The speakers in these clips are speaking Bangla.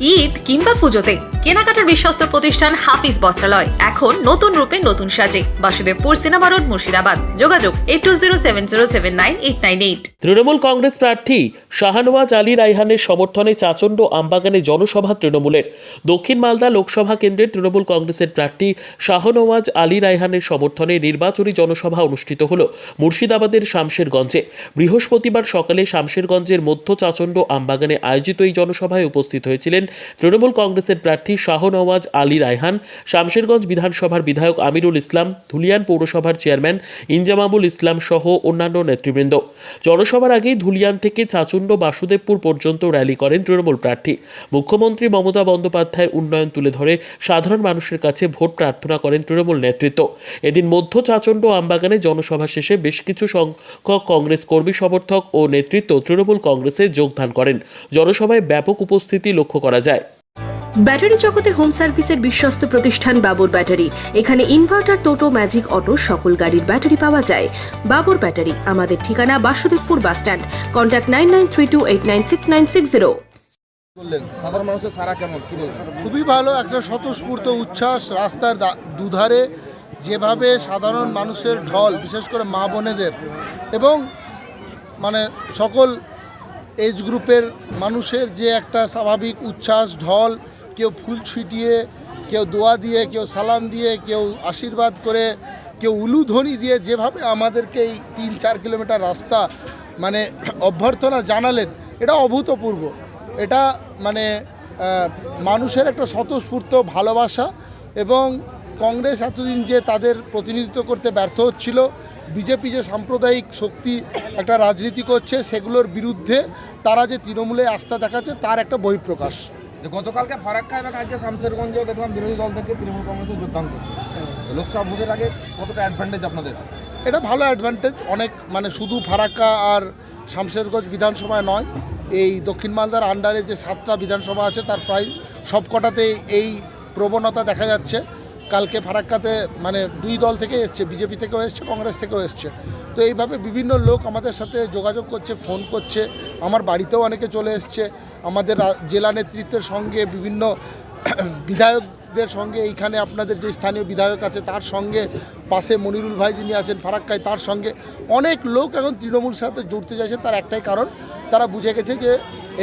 ಈ ঈদ কিংবা পুজোতে। কেনাকাটার বিশ্বস্ত প্রতিষ্ঠান হাফিজ বস্ত্রালয়। এখন নতুন রূপে নতুন সাজে। Basudebpur cinema road, Murshidabad. যোগাযোগ eight two zero seven zero seven nine eight nine eight Trinamool Congress প্রার্থী শাহানওয়াজ আলী রাইহানের সমর্থনে চাচণ্ড আমবাগানে জনসভা তৃণমূলের। দক্ষিণ মালদা লোকসভা কেন্দ্রের তৃণমূল কংগ্রেসের প্রার্থী শাহনওয়াজ আলী রাইহানের সমর্থনে নির্বাচনী জনসভা অনুষ্ঠিত হল মুর্শিদাবাদের শামশেরগঞ্জে। বৃহস্পতিবার সকালে শামশেরগঞ্জের মধ্য চাচণ্ড আমবাগানে আয়োজিত এই জনসভায় উপস্থিত হয়েছিলেন তৃণমূল কংগ্রেসের প্রার্থী শাহনওয়াজ আলী রায়হান, শামশেরগঞ্জ বিধানসভার বিধায়ক আমিরুল ইসলাম, ধুলিয়ান পৌরসভার চেয়ারম্যান ইনজামামুল ইসলাম সহ অন্যান্য নেতৃবৃন্দ। জনসভার আগেই ধুলিয়ান থেকে চাচুণ্ড বাসুদেবপুর পর্যন্ত র্যালি করেন তৃণমূল প্রার্থী। মুখ্যমন্ত্রী মমতা বন্দ্যোপাধ্যায়ের উন্নয়ন তুলে ধরে সাধারণ মানুষের কাছে ভোট প্রার্থনা করেন তৃণমূল নেতৃত্ব। এদিন মধ্য চাচণ্ড আমবাগানে জনসভা শেষে বেশ কিছু সংখ্যক কংগ্রেস কর্মী সমর্থক ও নেতৃত্ব তৃণমূল কংগ্রেসে যোগদান করেন। জনসভায় ব্যাপক উপস্থিতি লক্ষ্য করা যায়। ব্যাটারি জগতে হোম সার্ভিসের বিশ্বস্ত প্রতিষ্ঠান বাবুর ব্যাটারি। এখানে ইনভার্টার টোটো ম্যাজিক অটো সকল গাড়ির ব্যাটারি পাওয়া যায়। বাবুর ব্যাটারি আমাদের ঠিকানা Basudebpur bus stand. Contact nine nine three two eight nine six nine six zero. বললেন সাধারণ মানুষের সারা কেমন? কি বলবেন? খুবই ভালো একটা স্বতঃস্ফূর্ত উচ্ছ্বাস রাস্তার দা- দুধারে। যেভাবে সাধারণ মানুষের ঢল বিশেষ করে মা বোনেদের এবং মানে সকল এজ গ্রুপের মানুষের যে একটা স্বাভাবিক উচ্ছ্বাস ঢল কেউ ফুল ছিটিয়ে, কেউ দোয়া দিয়ে, কেউ সালাম দিয়ে, কেউ আশীর্বাদ করে, কেউ উলুধ্বনি দিয়ে যেভাবে আমাদেরকে এই তিন চার কিলোমিটার রাস্তা মানে অভ্যর্থনা জানালেন, এটা অভূতপূর্ব। এটা মানে মানুষের একটা স্বতঃস্ফূর্ত ভালোবাসা এবং কংগ্রেস এতদিন যে তাদের প্রতিনিধিত্ব করতে ব্যর্থ হচ্ছিল, বিজেপি যে সাম্প্রদায়িক শক্তি একটা রাজনীতি করছে, সেগুলোর বিরুদ্ধে তারা যে তৃণমূলে আস্থা দেখাচ্ছে, তার একটা বহিঃপ্রকাশ। যে গতকালকে ফারাক্কা এবং আজকে শামশেরগঞ্জেও দেখলাম বিরোধী দল থেকে তৃণমূল কংগ্রেসে যোগদান করছে। লোকসভা ভোটের আগে কতটা অ্যাডভান্টেজ আপনাদের? এটা ভালো অ্যাডভান্টেজ অনেক মানে শুধু ফারাক্কা আর শামশেরগঞ্জ বিধানসভায় নয়, এই দক্ষিণ মালদার আন্ডারে যে সাতটা বিধানসভা আছে, তার প্রায় সবকটাতেই এই প্রবণতা দেখা যাচ্ছে। কালকে ফারাক্কাতে মানে দুই দল থেকে এসছে, বিজেপি থেকেও এসছে, কংগ্রেস থেকেও এসছে। তো এইভাবে বিভিন্ন লোক আমাদের সাথে যোগাযোগ করছে ফোন করছে, আমার বাড়িতেও অনেকে চলে এসছে। আমাদের জেলা নেতৃত্বের সঙ্গে বিভিন্ন বিধায়কদের সঙ্গে এইখানে আপনাদের যে স্থানীয় বিধায়ক আছে তার সঙ্গে পাশে মনিরুল ভাই যিনি আছেন ফারাক্কায় তার সঙ্গে অনেক লোক এখন তৃণমূল সাথে জড়তে চাইছে তার একটাই কারণ, তারা বুঝে গেছে যে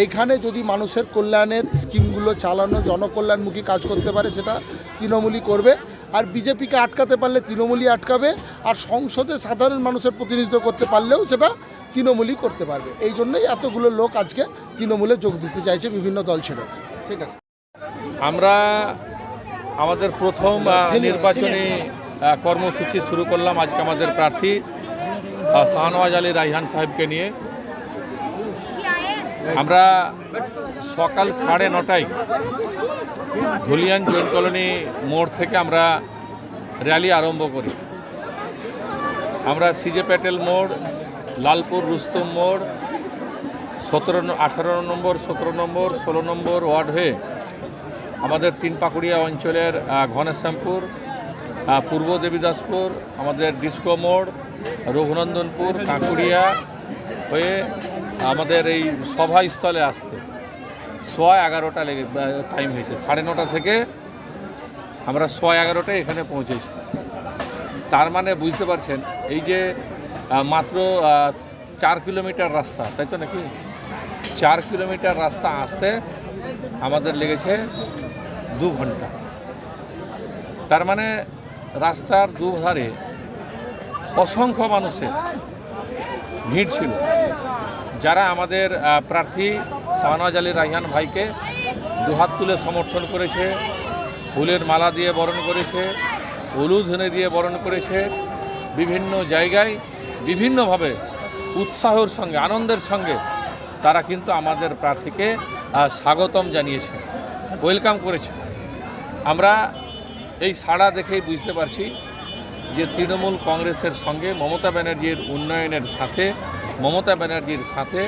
এইখানে যদি মানুষের কল্যাণের স্কিমগুলো চালানো, জনকল্যাণমুখী কাজ করতে পারে সেটা তৃণমূলই করবে। আর বিজেপিকে আটকাতে পারলে তৃণমূলই আটকাবে, আর সংসদে সাধারণ মানুষের প্রতিনিধিত্ব করতে পারলেও সেটা তৃণমূলই করতে পারবে। এই জন্যই এতগুলো লোক আজকে তৃণমূলে যোগ দিতে চাইছে বিভিন্ন দল ছিল ঠিক আছে। আমরা আমাদের প্রথম নির্বাচনী কর্মসূচি শুরু করলাম আজকে আমাদের প্রার্থী শাহনওয়াজ আলী রাইহান সাহেবকে নিয়ে। আমরা সকাল সাড়ে নটায় ধুলিয়ান জৈন কলোনি মোড় থেকে আমরা র্যালি আরম্ভ করি। আমরা সিজে প্যাটেল মোড় লালপুর রুস্তম মোড়, সতেরো আঠারো নম্বর, সতেরো নম্বর, ষোলো নম্বর ওয়ার্ড হয়ে আমাদের তিন পাকুড়িয়া অঞ্চলের ঘনেশ্যামপুর পূর্ব দেবীদাসপুর, আমাদের ডিস্কো মোড়, রঘুনন্দনপুর, কাঁকুড়িয়া হয়ে আমাদের এই সভাস্থলে আসতে। সোয়া এগারোটা লেগে টাইম হয়েছে। সাড়ে নটা থেকে আমরা সোয়া এগারোটায় এখানে পৌঁছেছি। তার মানে বুঝতে পারছেন, এই যে মাত্র চার কিলোমিটার রাস্তা, তাই তো নাকি? চার কিলোমিটার রাস্তা আসতে আমাদের লেগেছে দু ঘণ্টা। তার মানে রাস্তার দুধারে অসংখ্য মানুষের ভিড় ছিল। যারা আমাদের প্রার্থী শাহনওয়াজ আলী রাইহান ভাইকে দুহাত তুলে সমর্থন করেছে, ফুলের মালা দিয়ে বরণ করেছে হলুধনে দিয়ে বরণ করেছে বিভিন্ন জায়গায় বিভিন্নভাবে উৎসাহের সঙ্গে, আনন্দের সঙ্গে তারা কিন্তু আমাদের প্রার্থীকে স্বাগতম জানিয়েছে ওয়েলকাম করেছে। আমরা এই সাড়া দেখেই বুঝতে পারছি যে তৃণমূল কংগ্রেসের সঙ্গে মমতা ব্যানার্জির উন্নয়নের সাথে, মমতা ব্যানার্জির সাথে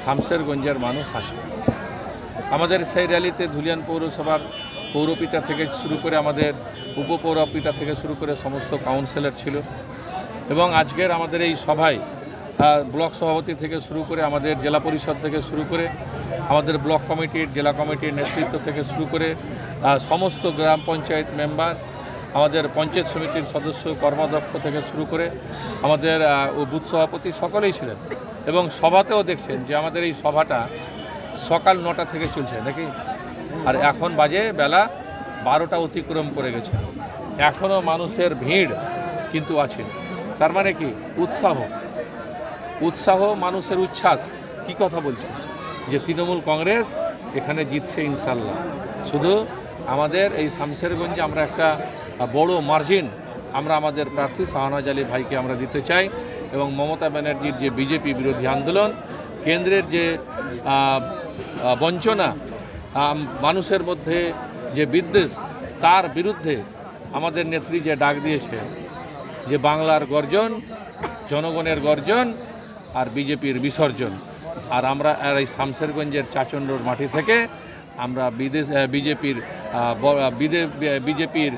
শামশেরগঞ্জের মানুষ আসে। আমাদের সেই র্যালিতে ধুলিয়ান পৌরসভার পৌরপিতা থেকে শুরু করে আমাদের উপপৌরপিতা থেকে শুরু করে সমস্ত কাউন্সিলর ছিল। এবং আজকের আমাদের এই সভায় ব্লক সভাপতি থেকে শুরু করে আমাদের জেলা পরিষদ থেকে শুরু করে আমাদের ব্লক কমিটির, জেলা কমিটির নেতৃত্ব থেকে শুরু করে সমস্ত গ্রাম পঞ্চায়েত মেম্বার, আমাদের পঞ্চায়েত সমিতির সদস্য, কর্মাধ্যক্ষ থেকে শুরু করে আমাদের ও বুথ সভাপতি সকলেই ছিলেন এবং সভাতেও দেখছেন যে আমাদের এই সভাটা সকাল নটা থেকে চলছে নাকি? আর এখন বাজে বেলা বারোটা অতিক্রম করে গেছে। এখনও মানুষের ভিড় কিন্তু আছে। তার মানে কি? উৎসাহ। উৎসাহ মানুষের উচ্ছ্বাস। কি কথা বলছে? যে তৃণমূল কংগ্রেস এখানে জিতছে ইনশাল্লাহ। শুধু আমাদের এই শামশেরগঞ্জে আমরা একটা বড় মার্জিন আমরা আমাদের প্রার্থী শাহনাজ আলী ভাইকে আমরা দিতে চাই এবং মমতা ব্যানার্জির যে বিজেপি বিরোধী আন্দোলন, কেন্দ্রের যে বঞ্চনা মানুষের মধ্যে যে বিদ্বেষ, তার বিরুদ্ধে আমাদের নেত্রী যে ডাক দিয়েছে যে বাংলার গর্জন, জনগণের গর্জন আর বিজেপির বিসর্জন। আর আমরা আর এই শামশেরগঞ্জের চাচণ্ডর মাটি থেকে আমরা বিদেশ বিজেপির বিজেপির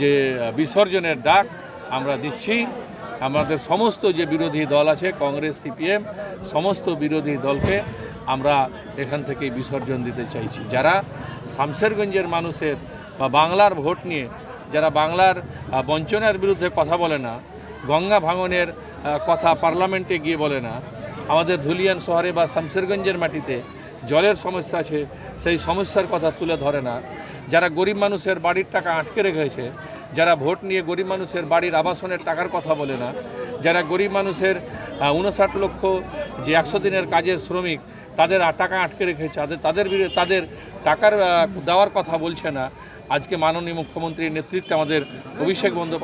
যে বিসর্জনের ডাক আমরা দিচ্ছি। আমাদের সমস্ত যে বিরোধী দল আছে, কংগ্রেস, সিপিএম, সমস্ত বিরোধী দলকে আমরা এখান থেকে বিসর্জন দিতে চাইছি। যারা শামশেরগঞ্জের মানুষের বা বাংলার ভোট নিয়ে যারা বাংলার বঞ্চনার বিরুদ্ধে কথা বলে না, গঙ্গা ভাঙনের কথা পার্লামেন্টে গিয়ে বলে না, আমাদের ধুলিয়ান শহরে বা শামশেরগঞ্জের মাটিতে জলের সমস্যা আছে, সেই সমস্যার কথা তুলে ধরে না। যারা গরিব মানুষের বাড়ির টাকা আটকে রেখেছে, যারা ভোট নিয়ে গরিব মানুষের বাড়ির আবাসনের টাকার কথা বলে না, যারা গরিব মানুষের উনষাট লক্ষ যে একশো দিনের কাজের শ্রমিক, তাদের টাকা আটকে রেখেছে, তাদের তাদের তাদের টাকার দেওয়ার কথা বলছে না আজকে মাননীয় মুখ্যমন্ত্রীর নেতৃত্বে আমাদের অভিষেক বন্দ্যোপাধ্যায়